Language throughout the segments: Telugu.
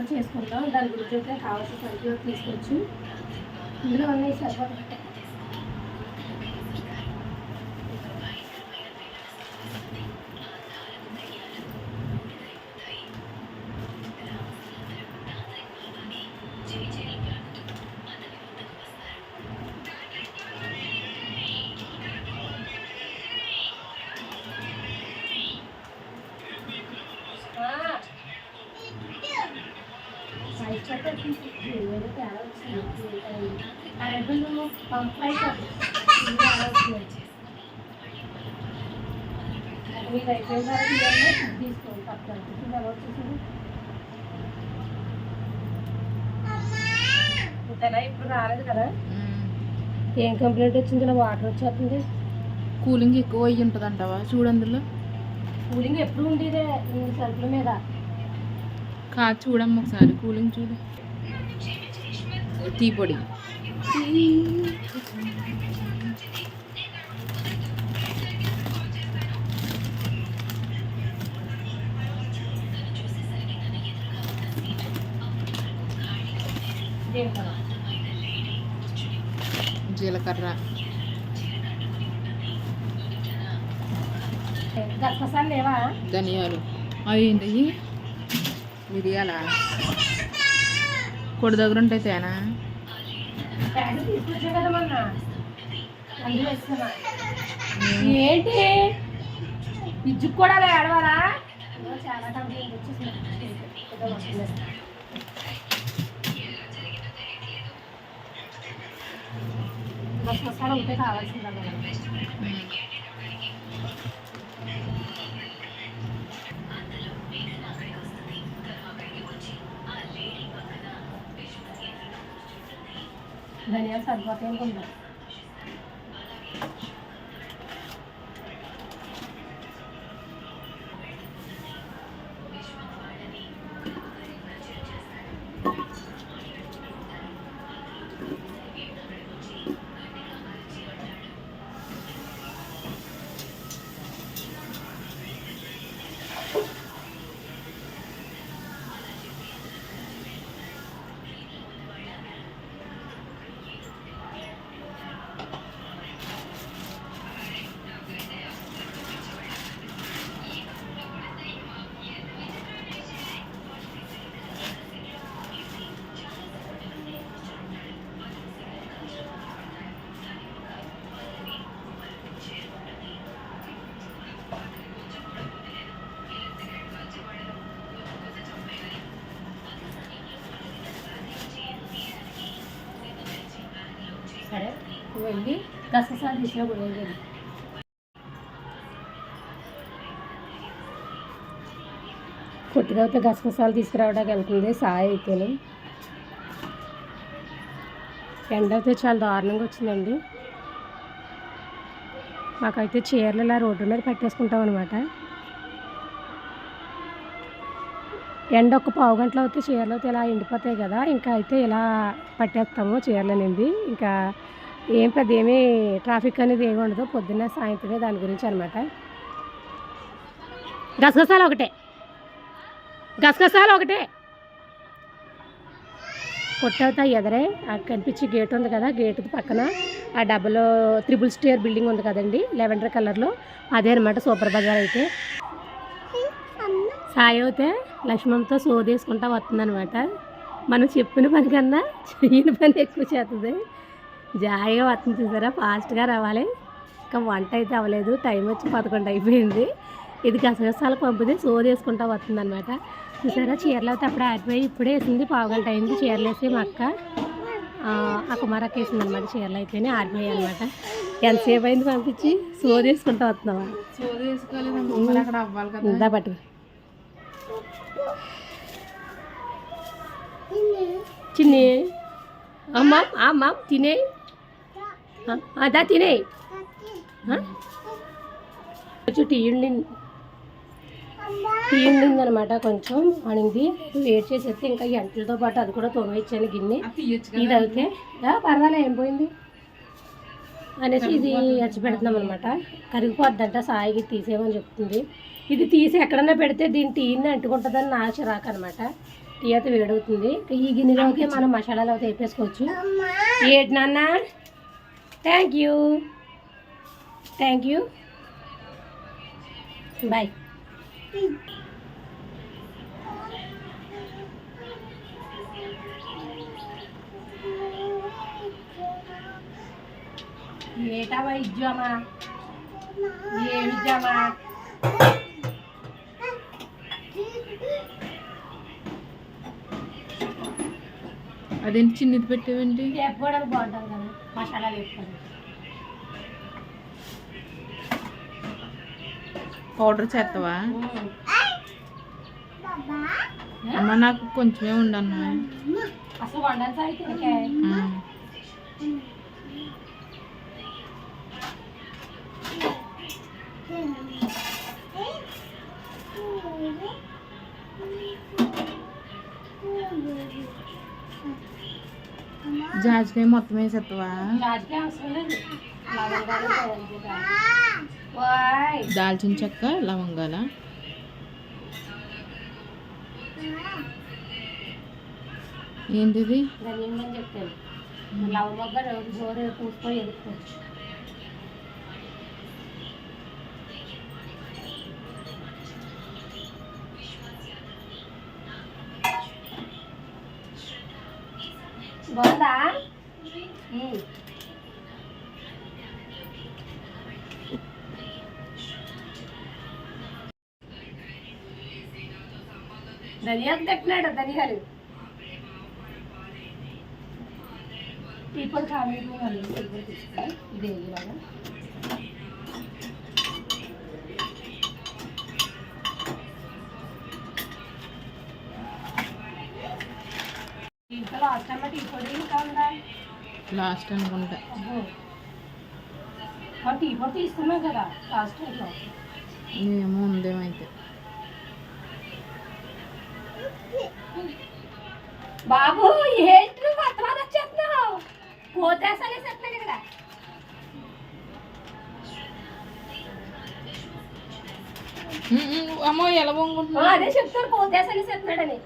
మనం చేసుకుంటాం. దాని గురించి అయితే కావాల్సిన సరుకులు తీసుకొచ్చి ఇందులో ఉన్నాయి సరిపోతాయి మీరు అయిపోయిన తర్వాత ఇవన్నీ తీసుకోండి పక్కన ఇది ఎలా వచ్చేసింది ఇంతలా ఇప్పుడు రాలేదు కదా ఏం కంప్లైంట్ వచ్చింది? ఇలా వాటర్ వచ్చేస్తుంది. కూలింగ్ ఎక్కువ అయ్యి ఉంటుంది అంటావా చూడు అందులో. కూలింగ్ ఎప్పుడు ఉండేదే? సరుకుల మీద. కాదు చూడమ్మ ఒకసారి కూలింగ్ చూడు. టీ పొడి. జీలకర్ర. ధనియాలు. అవి ఏంటి? మిరియాల? కొడి దగ్గర ఉంటాయి తేనా? ఏంటి? ఇజ్జుకు కూడా ఏడవాలా. గసగసాలు ఉంటే కావాల్సిందా మనం ధనియాలు సరిపోతాయి అనుకుంటా సరే వెళ్ళి గసగసాలు తీసిన కూడా వెళ్ళి అయితే గసగసాలు తీసుకురావడానికి వెళ్తుంది సాయి అయితేనే ఎండ అయితే చాలా దారుణంగా వచ్చిందండి. మాకైతే చీరలు ఇలా రోడ్డు మీద పెట్టేసుకుంటాం అనమాట ఎండ ఒక పావు గంటలో అయితే చీరలు అయితే ఇలా ఎండిపోతాయి కదా. ఇంకా అయితే ఇలా పట్టేస్తాము చీరలు అనేది ఇంకా ఏం పెద్ద ఏమీ ట్రాఫిక్ అనేది ఏమి ఉండదు. పొద్దున్న సాయంత్రమే దాని గురించి అనమాట గసగసాలు ఒకటే. గసగసాలు ఒకటే. కొట్టవుతా ఎదరే. అక్కడ కనిపించే గేట్ ఉంది కదా గేట్ పక్కన. ఆ డబ్బలో త్రిబుల్ స్టేర్ బిల్డింగ్ ఉంది కదండి లెవెండర్ కలర్లో. అదే అనమాట సూపర్ బజార్ అయితే. సాయి అయితే లక్ష్మణ్తో సోదేసుకుంటా వస్తుందన్నమాట. మనం చెప్పిన పని కన్నా చేయని పని ఎక్కువ చేస్తుంది జాయిగా వస్తుంది చూసారా? ఫాస్ట్గా రావాలి. ఇంకా వంట అయితే అవ్వలేదు. టైం వచ్చి పదకొండు అయిపోయింది. ఇది గసగసాలకు పంపితే సోదేసుకుంటా వస్తుంది అనమాట చూసారా? చీరలు అయితే అప్పుడే ఆరిపోయి ఇప్పుడే వేసింది. పావు గంట అయింది. చీరలు వేసి మా అక్క ఆ, కుమారక్క వేసింది అనమాట చీరలు అయితేనే ఆరిపోయాయి అనమాట ఎంతసేపు అయింది పంపించి? సోదేసుకుంటా వస్తున్నావా? ఇందా పట్టు చిన్ని అమ్మ అమ్మ తినే. అదా తినే. కొంచెం టీ ఉండింది టీ ఉండింది అనమాట కొంచెం అనింది. వేడి చేసేస్తే ఇంకా ఈ అంటలతో పాటు అది కూడా తొమ్మిచ్చాను గిన్నె. ఇది అయితే "ఆ, పర్వాలే ఏం పోయింది? అనేసి ఇది ఎచ్చి పెడుతున్నాం అనమాట కరిగిపోద్దంట సాయికి తీసేయమని చెప్తుంది. ఇది తీసి ఎక్కడన్నా పెడితే దీని టీని అంటుకుంటుందని నా చిరాకు అనమాట టీ అయితే వేడవుతుంది. ఈ గిన్నెలోకి మనం మసాలాలు అయితే వేపేసుకోవచ్చు. ఏంటి నాన్న. Thank you thank you bye ఏటవా ఇజ్జామా? ఏమి అదేంటి చిన్నది బాగుంటుంది కదా వేపుకోవడానికి పౌడర్ చేస్తావా? అమ్మ నాకు కొంచెమే అసలు వండాలి సార్ తినకే జాజికాయ మొత్తం వేసేస్తావా దాల్చిన చెక్క లవంగాల. ఏంటిది? రోజు జోరు పూసుకొని ఎదుర్కోవచ్చు. బాగుందా? ధనియాలు తట్టినాడు ధనియాలు. ఇప్పుడు కాలేదు ఇదే ఇలాగా ఇంట్లో లాస్ట్ టైం టీ పొడి ఇంకా ఉందా లాస్ట్ అనుకుంటా. కదా లాస్ట్ ఏమో ఉందేమైతే. బాబు ఏంటి నువ్వు చెప్తున్నాడు ఇక్కడ. అమ్మో ఎలా అదే చెప్తాడు పోతేసరి చెప్తున్నాడని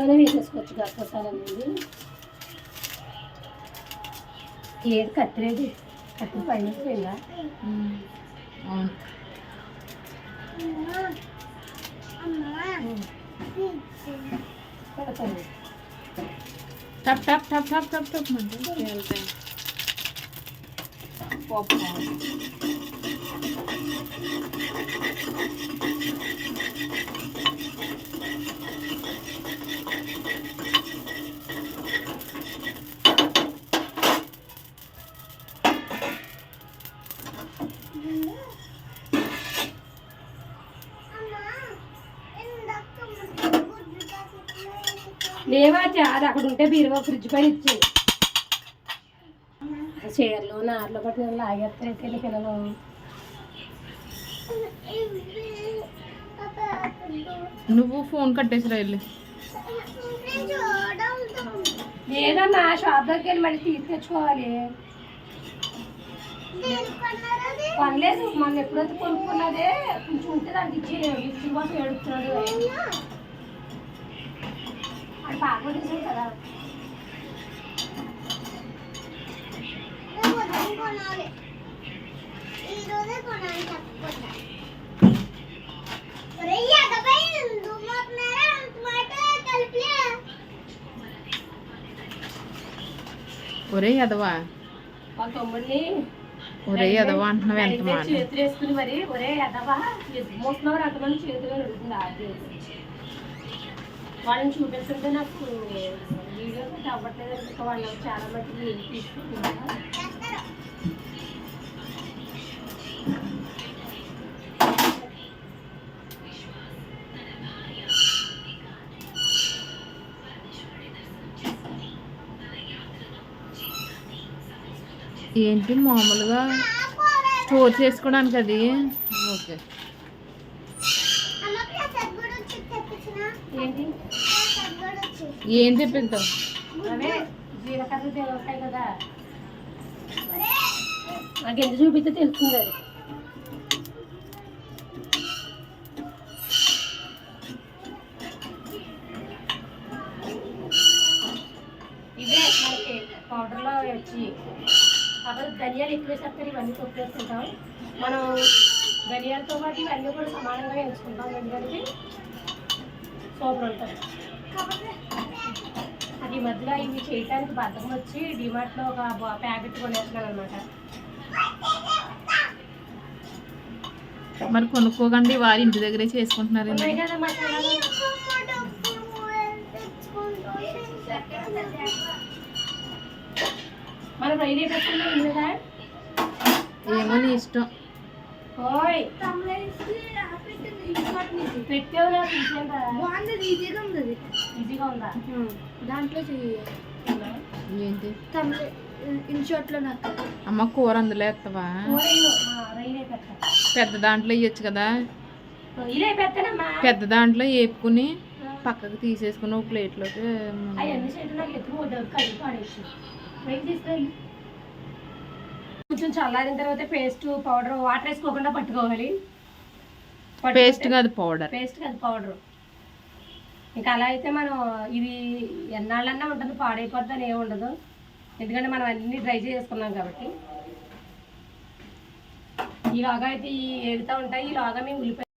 ఇందులోనే వేసేసుకోవచ్చు గర్భసాలనేది ఏది కత్తిరేది కత్తిరి పైన టప్ టప్ టప్ టప్ టప్ టప్ వెళ్తాయి పప్పు లేవా అది అక్కడ ఉంటే బీరువా ఫ్రిడ్జ్ పైన ఇచ్చి చీరలు నార్లు పట్టిన లాగేస్తారైతే పిల్లలు. నువ్వు ఫోన్ కట్టేసిరా వెళ్ళి. లేదన్నా షాప్ దగ్గరికి వెళ్ళి మళ్ళీ తీసి తెచ్చుకోవాలి. పర్లేదు మనం ఎప్పుడైతే కొనుక్కున్నదే కొంచెం ఉంటే దానికి ఇచ్చి ఇచ్చిన కోసం ఏడుపుతున్నాడు. అది బాగా తీసాడు కదా. ఒరే ఎదవా వాళ్ళ తమ్ముడిని ఒరే ఎదవా అంటున్నావు ఎంత మాట? చేతులు వేసుకుని మరి ఒరే ఎదవా మోస్తున్నారు అంతమంది చేతులు అడుగుతుంది అది వాళ్ళని చూపిస్తుంటే నాకు వీడియో అవ్వట్లేదు వాళ్ళు చాలా మటుకు తీసుకుంటున్నారు. ఏంటి మామూలుగా స్టోర్ చేసుకోవడానికి అది? ఓకే. ఏంటి? ఏం తెప్పిద్దాం నాకు ఎంత చూపిస్తే తెలుస్తుంది అది. మనకి పౌడర్లో వచ్చి కాకపోతే ధనియాలు ఎక్కువ వేసేస్తారు ఇవన్నీ తొక్కేస్తుంటాం మనం ధనియాలతో పాటు ఇవన్నీ కూడా సమానంగా ఎంచుకుంటాం ఎందుకంటే సూపర్ ఉంటుంది. అది మధ్యలో ఇవి చేయడానికి బద్దకం వచ్చి డిమార్ట్లో ఒక ప్యాకెట్ కొనేస్తున్నాను అనమాట మరి కొనుక్కోకండి వారి ఇంటి దగ్గరే చేసుకుంటున్నారు కదా మనం రైలు పెట్టుకున్నాం కదా? ఏమో నీ ఇష్టం. ఓయ్. పెట్టావు నా తీసేయండి బాగుంది ఈజీగా ఉంది అది. ఈజీగా ఉందా? దాంట్లో చెయ్యి. ఏంటి? తమిళ ఇన్షార్ట్లో నాకు. అమ్మ కూర అందులో ఎత్తవా? రైలు రైలే పెట్టా పెద్ద దాంట్లో వేయచ్చు కదా? పెద్ద దాంట్లో వేపుకుని పక్కకు తీసేసుకుని ఒక ప్లేట్లోకి వెయిట్ కొంచెం చల్లారిన తర్వాత పేస్ట్ పౌడర్ వాటర్ వేసుకోకుండా పట్టుకోవాలి. పేస్ట్ కాదు పౌడర్. పేస్ట్ కాదు పౌడర్. ఇంకా అలా అయితే మనం ఇది ఎన్నాళ్ళన్నా ఉంటుంది పాడైపోద్ది అని ఏమి ఉండదు. ఎందుకంటే మనం అన్ని డ్రై చేసుకున్నాం కాబట్టి. ఈలోగా అయితే ఈ ఏడుతూ ఉంటాయి ఈలోగా మేము ఉల్లిపాయ